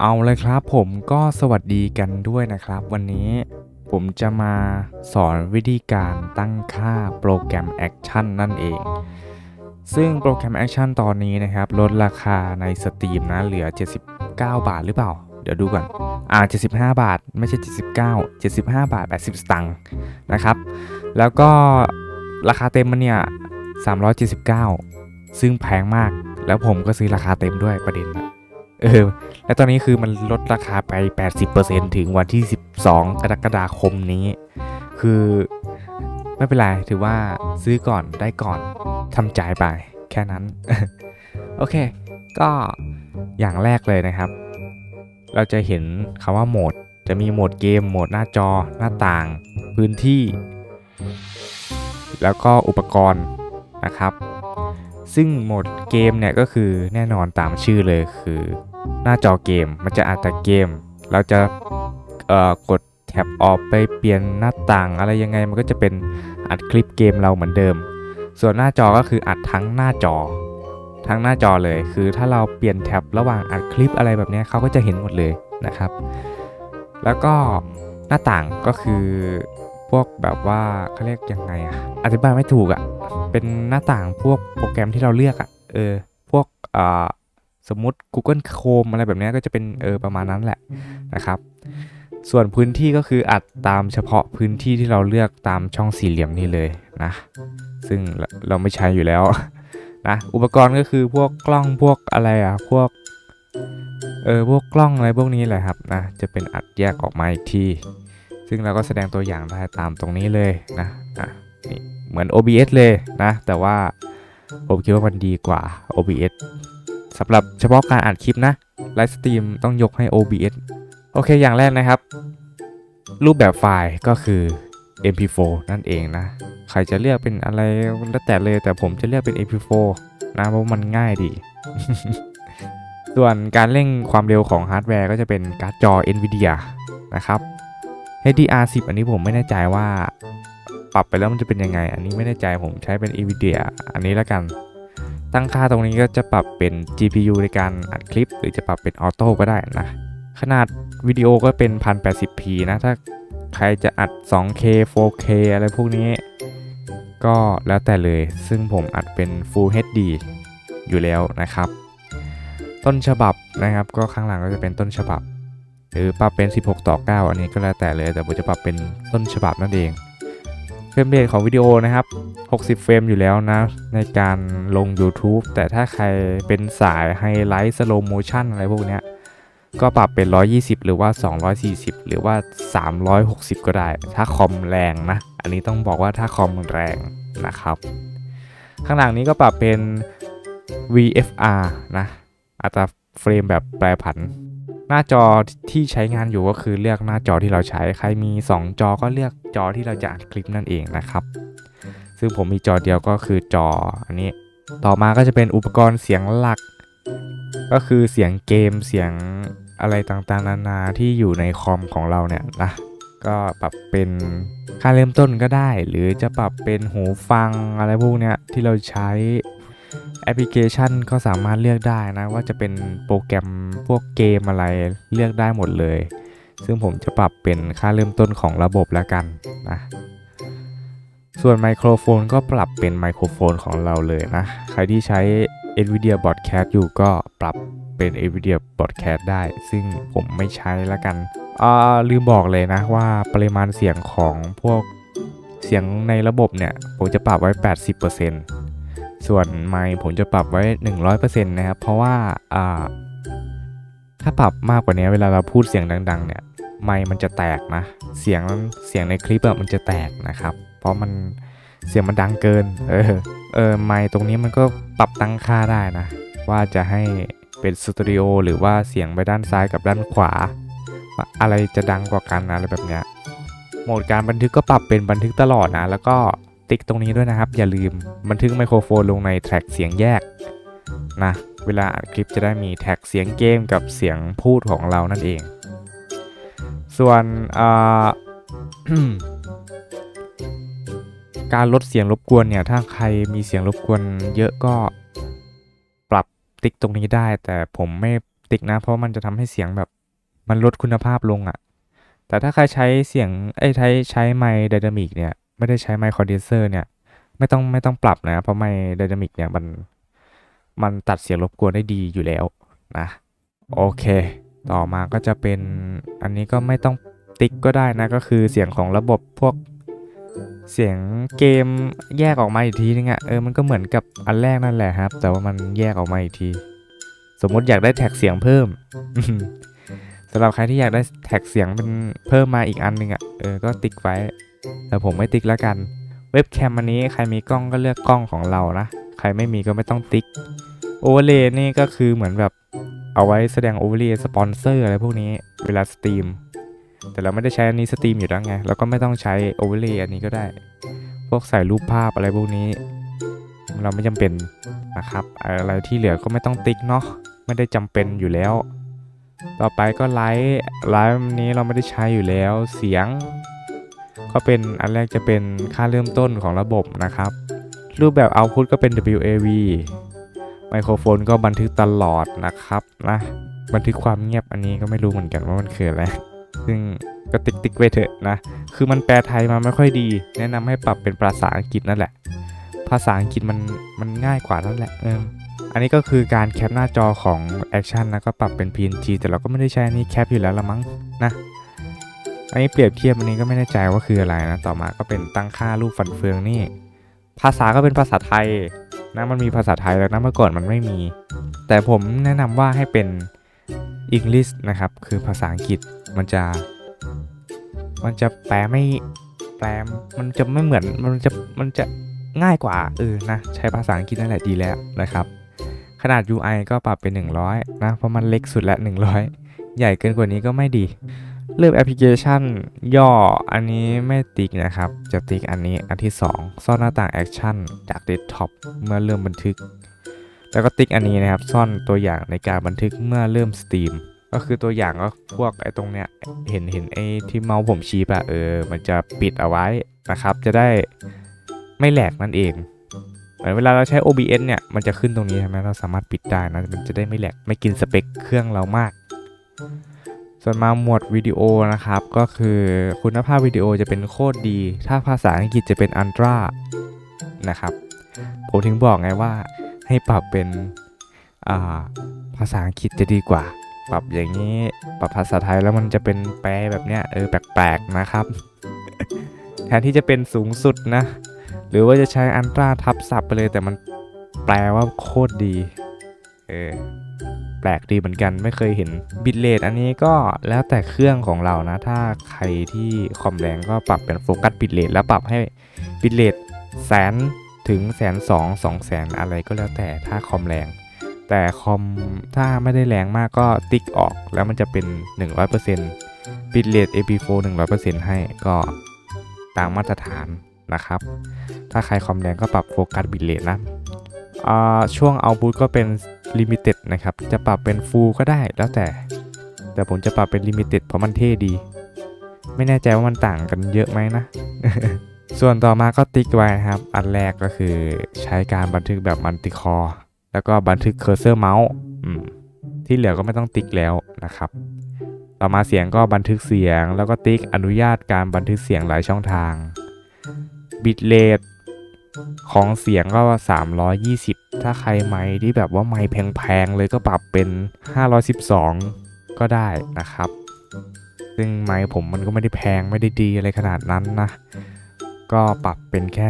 เอาเลยครับผมก็สวัสดีกันด้วยนะครับ วันนี้ผมจะมาสอนวิธีการตั้งค่าโปรแกรมแอคชั่นนั่นเอง ซึ่งโปรแกรมแอคชั่นตอนนี้นะครับ ลดราคาในสตรีมนะเหลือ 79 บาทหรือเปล่า เดี๋ยวดูก่อน อ่า 75 บาท ไม่ใช่ 79 75 บาท 80 สตางค์นะครับ แล้วก็ราคาเต็มมันเนี่ย 379 ซึ่งแพงมากแล้วผมก็ซื้อราคาเต็มด้วยประเด็นนะ เออ และตอนนี้คือมันลดราคาไป 80%ถึงวันที่ 12 กรกฎาคมนี้ คือไม่เป็นไร ถือว่าซื้อก่อนได้ก่อนทำใจายไป แค่นั้น โอเค ก็อย่างแรกเลยนะครับ เราจะเห็นคำว่าโหมด จะมีโหมดเกม โหมดหน้าจอ หน้าต่าง พื้นที่ แล้วก็อุปกรณ์นะครับ ซึ่งโหมดเกมเนี่ยก็คือแน่นอนตามชื่อเลยคือ หน้าจอเกมมันจะอัดแต่เกม เราจะกดแท็บออกไปเปลี่ยนหน้าต่างอะไรยังไงมันก็จะเป็นอัดคลิปเกมเราเหมือนเดิม ส่วนหน้าจอก็คืออัดทั้งหน้าจอ ทั้งหน้าจอเลยคือถ้าเราเปลี่ยนแท็บระหว่างอัดคลิปอะไรแบบนี้เขาก็จะเห็นหมดเลยนะครับ แล้วก็หน้าต่างก็คือ พวกแบบว่าเขาเรียกยังไงอะอธิบายไม่ถูกอะเป็นหน้าต่างพวกโปรแกรมที่เราเลือกอะเออพวกอ่าสมมติ Google Chrome อะไรแบบนี้ก็จะเป็นเออประมาณนั้นแหละนะครับ ส่วนพื้นที่ก็คืออัดตามเฉพาะพื้นที่ที่เราเลือกตามช่องสี่เหลี่ยมนี่เลยนะ ซึ่งเราเราไม่ใช้อยู่แล้วนะอุปกรณ์ก็คือพวกกล้องพวกอะไรอะพวกเออพวกกล้องอะไรพวกนี้แหละครับนะจะเป็นอัดแยกออกมาอีกที ซึ่งเราก็แสดงตัวอย่างได้ตามตรงนี้เลยนะอะนี่เหมือน OBS เลยนะ แต่ว่าผมคิดว่ามันดีกว่า OBS สำหรับเฉพาะการอัดคลิปนะไลฟ์สตรีมต้องยกให้ OBS โอเค อย่างแรกนะครับ รูปแบบไฟล์ก็คือ MP4 นั่นเองนะ ใครจะเลือกเป็นอะไรแล้วแต่เลย แต่ผมจะเลือกเป็น MP4 นะเพราะมันง่ายดี ส่วนการเร่งความเร็วของฮาร์ดแวร์ก็จะเป็นการ์ดจอ NVIDIA นะครับ HDR10 อันนี้ผมไม่แน่ใจว่า ปรับไปแล้วมันจะเป็นยังไง อันนี้ไม่แน่ใจผมใช้เป็น NVIDIA อันนี้แล้วกัน ตั้งค่าตรงนี้ก็จะปรับเป็น GPU ในการอัดคลิป หรือจะปรับเป็นออโต้ก็ได้นะ ขนาดวิดีโอก็เป็น 1080p นะ ถ้าใครจะอัด 2K 4K อะไรพวกนี้ ก็แล้วแต่เลย ซึ่งผมอัดเป็น Full HD อยู่แล้วนะครับ ต้นฉบับนะครับ ก็ข้างหลังก็จะเป็นต้นฉบับ หรือปรับเป็น 16 ต่อ 9 อันนี้ก็แล้วแต่เลย แต่ผมจะปรับเป็นต้นฉบับนั่นเองเฟรมเรทของวิดีโอนะครับ 60 เฟรมอยู่แล้วนะ ในการลง YouTube แต่ถ้าใครเป็นสายไฮไลท์สโลโมชันอะไรพวกนี้ก็ปรับเป็น 120 หรือว่า 240 หรือว่า 360 ก็ได้ ถ้าคอมแรงนะ อันนี้ต้องบอกว่าถ้าคอมแรงนะครับ ข้างหลังนี้ก็ปรับเป็น VFR นะอัตราเฟรมแบบแปรผัน หน้าจอที่ใช้งานอยู่ก็คือเลือกหน้าจอที่เราใช้ ใครมี 2 จอก็เลือกจอที่เราจะอัดคลิปนั่นเองนะครับ ซึ่งผมมีจอเดียวก็คือจออันนี้ ต่อมาก็จะเป็นอุปกรณ์เสียงหลัก ก็คือเสียงเกมเสียงอะไรต่างๆ นานาที่อยู่ในคอมของเราเนี่ยนะ ก็ปรับเป็นค่าเริ่มต้นก็ได้ หรือจะปรับเป็นหูฟังอะไรพวกเนี้ยที่เราใช้ แอปพลิเคชันก็สามารถเลือกได้นะว่าจะเป็นโปรแกรมพวกเกมอะไรเลือกได้หมดเลย ซึ่งผมจะปรับเป็นค่าเริ่มต้นของระบบแล้วกันนะส่วนไมโครโฟนก็ปรับเป็นไมโครโฟนของเราเลยนะ ใครที่ใช้ NVIDIA Broadcast อยู่ก็ปรับเป็น NVIDIA Broadcast ได้ ซึ่งผมไม่ใช้แล้วกันอ่าลืมบอกเลยนะว่าปริมาณเสียงของพวกเสียงในระบบเนี่ย ผมจะปรับไว้ 80% ส่วนไมค์ผมจะปรับไว้ 100%นะครับ เพราะว่าอ่าถ้าปรับมากกว่านี้เวลาเราพูดเสียงดัง ๆ เนี่ยไมค์มันจะแตกนะ เสียงเสียงในคลิปอะมันจะแตกนะครับ เพราะมันเสียงมันดังเกิน เออ เออไมค์ตรงนี้มันก็ปรับตั้งค่าได้นะ ว่าจะให้เป็นสตูดิโอหรือว่าเสียงไปด้านซ้ายกับด้านขวา อะไรจะดังกว่ากันนะอะไรแบบเนี้ยโหมดการบันทึกก็ปรับเป็นบันทึกตลอดนะ แล้วก็ ติ๊กตรงนี้ด้วยนะครับ อย่าลืมบันทึกไมโครโฟนลงในแทร็กเสียงแยกนะเวลาอัดคลิปจะได้มีแท็กเสียงเกมกับเสียงพูดของเรานั่นเอง ส่วนการลดเสียงรบกวนเนี่ย ถ้าใครมีเสียงรบกวนเยอะก็ปรับติ๊กตรงนี้ได้ แต่ผมไม่ติ๊กนะ เพราะมันจะทำให้เสียงแบบมันลดคุณภาพลงอะ่ะ แต่ถ้าใครใช้เสียงไอ้ใช้ใช้ไมค์ไดนามิกเนี่ย ไม่ได้ใช้ไมค์คอนเดนเซอร์เนี่ย ไม่ต้องไม่ต้องปรับนะ เพราะไมค์ไดนามิกเนี่ยมันมันตัดเสียงรบกวนได้ดีอยู่แล้วนะ โอเค ต่อมาก็จะเป็นอันนี้ก็ไม่ต้องติ๊กก็ได้นะ ก็คือเสียงของระบบพวกเสียงเกมแยกออกมาอีกทีนึงอะเออมันก็เหมือนกับอันแรกนั่นแหละครับ แต่ว่ามันแยกออกมาอีกที สมมติอยากได้แท็กเสียงเพิ่มสำหรับใครที่อยากได้แท็กเสียงเป็นเพิ่มมาอีกอันหนึงอะเออก็ติ๊กไว้ แต่ผมไม่ติ๊กแล้วกัน เว็บแคมอันนี้ใครมีกล้องก็เลือกกล้องของเรานะ ใครไม่มีก็ไม่ต้องติ๊กโอเวอร์เลย์นี่ก็คือเหมือนแบบเอาไว้แสดงโอเวอร์เลย์สปอนเซอร์อะไรพวกนี้เวลาสตรีม แต่เราไม่ได้ใช้อันนี้สตรีมอยู่แล้วไงเราก็ไม่ต้องใช้โอเวอร์เลย์อันนี้ก็ได้ พวกใส่รูปภาพอะไรพวกนี้ เราไม่จำเป็นนะครับ อะไรที่เหลือก็ไม่ต้องติ๊กเนาะไม่ได้จำเป็นอยู่แล้ว ต่อไปก็ไลฟ์ไลฟ์นี้เราไม่ได้ใช้อยู่แล้วเสียง ก็เป็นอันแรกจะเป็นค่าเริ่มต้นของระบบนะครับ รูปแบบ output ก็เป็น WAV ไมโครโฟนก็บันทึกตลอดนะครับนะบันทึกความเงียบอันนี้ก็ไม่รู้เหมือนกันว่ามันคืออะไร ซึ่งก็ติ๊กติ๊กๆไว้เถอะนะ คือมันแปลไทยมาไม่ค่อยดี แนะนำให้ปรับเป็นภาษาอังกฤษนั่นแหละ ภาษาอังกฤษมันมันง่ายกว่านั่นแหละเอออันนี้ก็คือการแคปหน้าจอของแอคชั่นนะก็ปรับเป็น PNG แต่เราก็ไม่ได้ใช้อันนี้แคปอยู่แล้วละมั้งนะ อันนี้เปรียบเทียบอันนี้ก็ไม่แน่ใจว่าคืออะไรนะ ต่อมาก็เป็นตั้งค่ารูปฟันเฟืองนี่ ภาษาก็เป็นภาษาไทยนะมันมีภาษาไทยแล้วนะเมื่อก่อนมันไม่มี แต่ผมแนะนำว่าให้เป็น English นะครับ คือภาษาอังกฤษมันจะ มันจะแปลไม่แปลมันจะไม่เหมือนมันจะมันจะง่ายกว่าเออนะใช้ภาษาอังกฤษนั่นแหละดีแล้วนะครับ ขนาด UI ก็ปรับเป็น 100 นะ เพราะมันเล็กสุดละ 100 ใหญ่เกินกว่านี้ก็ไม่ดี เลือกแอปพลิเคชัน ย่ออันนี้ไม่ติ๊กนะครับ จะติ๊กอันนี้อันที่ 2 ซ่อนหน้าต่างแอคชั่นจากเดสก์ท็อปเมื่อเริ่มบันทึก แล้วก็ติ๊กอันนี้นะครับ ซ่อนตัวอย่างในการบันทึกเมื่อเริ่มสตรีมก็คือตัวอย่างก็พวกไอ้ตรงเนี้ยเห็นเห็นไอ้ที่เมาส์ผมชี้ปะเออ มันจะปิดเอาไว้นะครับ จะได้ไม่แหลกนั่นเองเหมือนเวลาเราใช้ OBS เนี่ย มันจะขึ้นตรงนี้ใช่ไหมเราสามารถปิดได้นะมันจะได้ไม่แหลกไม่กินสเปคเครื่องเรามาก ส่วนมาหมวดวิดีโอนะครับ ก็คือคุณภาพวิดีโอจะเป็นโคตรดี ถ้าภาษาอังกฤษจะเป็นอันตรานะครับ ผมถึงบอกไงว่าให้ปรับเป็นาภาษาอังกฤษจะดีกว่า ปรับอย่างนี้ปรับภาษาไทยแล้วมันจะเป็นแปลแบบเนี้ยเออแปลกๆนะครับแทนที่จะเป็นสูงสุดนะ หรือว่าจะใช้อันตราทับศัพท์ไปเลยแต่มันแปลว่าโคตรดี เออ ปลกดีเหมือนกันไม่เคยเห็นบิตเลทอันนี้ก็แล้วแต่เครื่องของเรานะ ถ้าใครที่คอมแรงก็ปรับเป็นโฟกัสบิตเลทแล้วปรับให้บิตเลทแสนถึงแสนสองสองแสนอะไรก็แล้วแต่ถ้าคอมแรง แต่คอมถ้าไม่ได้แรงมากก็ติ๊กออกแล้วมันจะเป็น 100%บิตเลท AP4 100%ให้ก็ตามมาตรฐานนะครับ ถ้าใครคอมแรงก็ปรับโฟกัสบิตเลทนะ ช่วงเอาบูตก็เป็นลิมิเต็ดนะครับ จะปรับเป็นฟูลก็ได้แล้วแต่ แต่ผมจะปรับเป็นลิมิเต็ดเพราะมันเท่ดี ไม่แน่ใจว่ามันต่างกันเยอะไหมนะ ส่วนต่อมาก็ติ๊กไว้นะครับ อันแรกก็คือใช้การบันทึกแบบมัลติคอร์แล้วก็บันทึกเคอร์เซอร์เมาส์ที่เหลือก็ไม่ต้องติ๊กแล้วนะครับ ต่อมาเสียงก็บันทึกเสียง แล้วก็ติ๊กอนุญาตการบันทึกเสียงหลายช่องทางบิตเลท ของเสียงก็ 320 ถ้าใครไมค์ที่แบบว่าไมค์แพงๆเลยก็ปรับเป็น 512 ก็ได้นะครับ ซึ่งไมค์ผมมันก็ไม่ได้แพงไม่ได้ดีอะไรขนาดนั้นนะ ก็ปรับเป็นแค่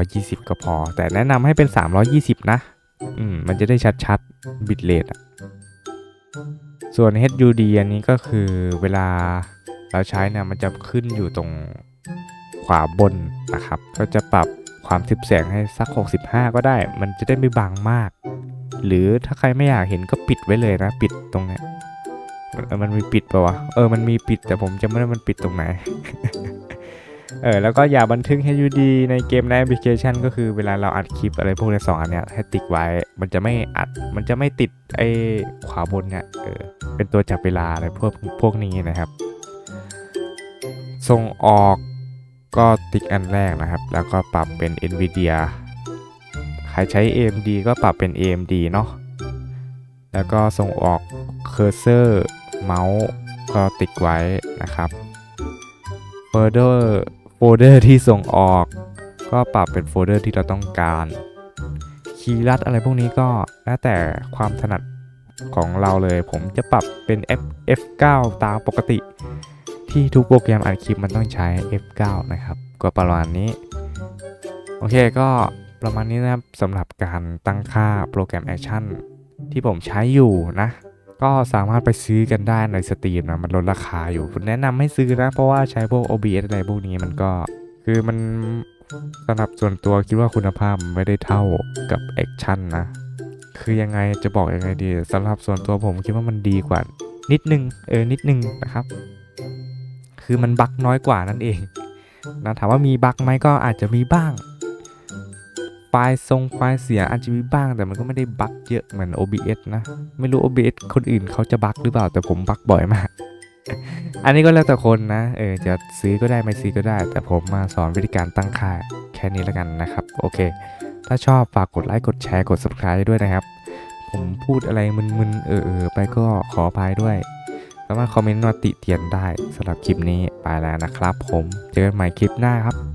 320 ก็พอ แต่แนะนำให้เป็น 320 นะ อืม มันจะได้ชัดๆ บิตเลทอะส่วน HUD อันนี้ก็คือเวลาเราใช้เนี่ยมันจะขึ้นอยู่ตรงขวาบนนะครับ ก็จะปรับ ความทึบแสงให้สัก 65 ก็ได้ มันจะได้ไม่บางมาก หรือถ้าใครไม่อยากเห็นก็ปิดไว้เลยนะ ปิดตรงเนี้ยมันมีปิดปะวะ เออ มันมีปิดแต่ผมจำไม่ได้มันปิดตรงไหน เออ แล้วก็อย่าบันทึก HUD ในเกมในแอปพลิเคชัน ก็คือเวลาเราอัดคลิปอะไรพวกนี้สองอันเนี้ยให้ติ๊กไว้ มันจะไม่อัด มันจะไม่ติดไอ้ขวาบนเนี่ย เออ เป็นตัวจับเวลาอะไรพวกพวกนี้นะครับ ส่งออก ก็ติ๊กอันแรกนะครับ แล้วก็ปรับเป็น NVIDIA ใครใช้ AMD ก็ปรับเป็น AMD เนาะ แล้วก็ส่งออกเค cursor เมาส์ก็ติดไว้นะครับโฟลเดอร์โฟลเดอร์ที่ส่งออก ก็ปรับเป็นโฟลเดอร์ที่เราต้องการ คีย์ลัดอะไรพวกนี้ก็แล้วแต่ความถนัดของเราเลย ผมจะปรับเป็น F F9 ตามปกติ ที่ทุกโปรแกรมอัดคลิปมันต้องใช้ F9 นะครับ ก็ประมาณนี้ โอเคก็ประมาณนี้นะครับสำหรับการตั้งค่าโปรแกรมแอคชั่นที่ผมใช้อยู่นะ ก็สามารถไปซื้อกันได้ในสตรีมนะ มันลดราคาอยู่แนะนำให้ซื้อนะ เพราะว่าใช้พวก OBS อะไรพวกนี้มันก็คือมันสำหรับส่วนตัวคิดว่าคุณภาพไม่ได้เท่ากับแอคชั่นนะ คือยังไงจะบอกยังไงดีสำหรับส่วนตัวผมคิดว่ามันดีกว่านิดนึงเออนิดนึงนะครับ คือมันบั๊กน้อยกว่านั่นเองนะถามว่ามีบั๊กไหมก็อาจจะมีบ้างไฟล์ทรงไฟล์เสียอาจจะมีบ้างแต่มันก็ไม่ได้บั๊กเยอะเหมือน OBS นะ ไม่รู้ OBS คนอื่นเขาจะบั๊กหรือเปล่าแต่ผมบั๊กบ่อยมาก อันนี้ก็แล้วแต่คนนะ เออจะซื้อก็ได้ไม่ซื้อก็ได้ แต่ผมมาสอนวิธีการตั้งค่าแค่นี้แล้วกันนะครับ โอเค ถ้าชอบฝากกดไลค์กดแชร์กด subscribe ด้วยนะครับ ผมพูดอะไรมึนๆเออๆไปก็ขออภัยด้วยามารถคอมเมนต์มาติเตียนได้สำหรับคลิปนี้ไปแล้วนะครับผม เจอกันใหม่คลิปหน้าครับ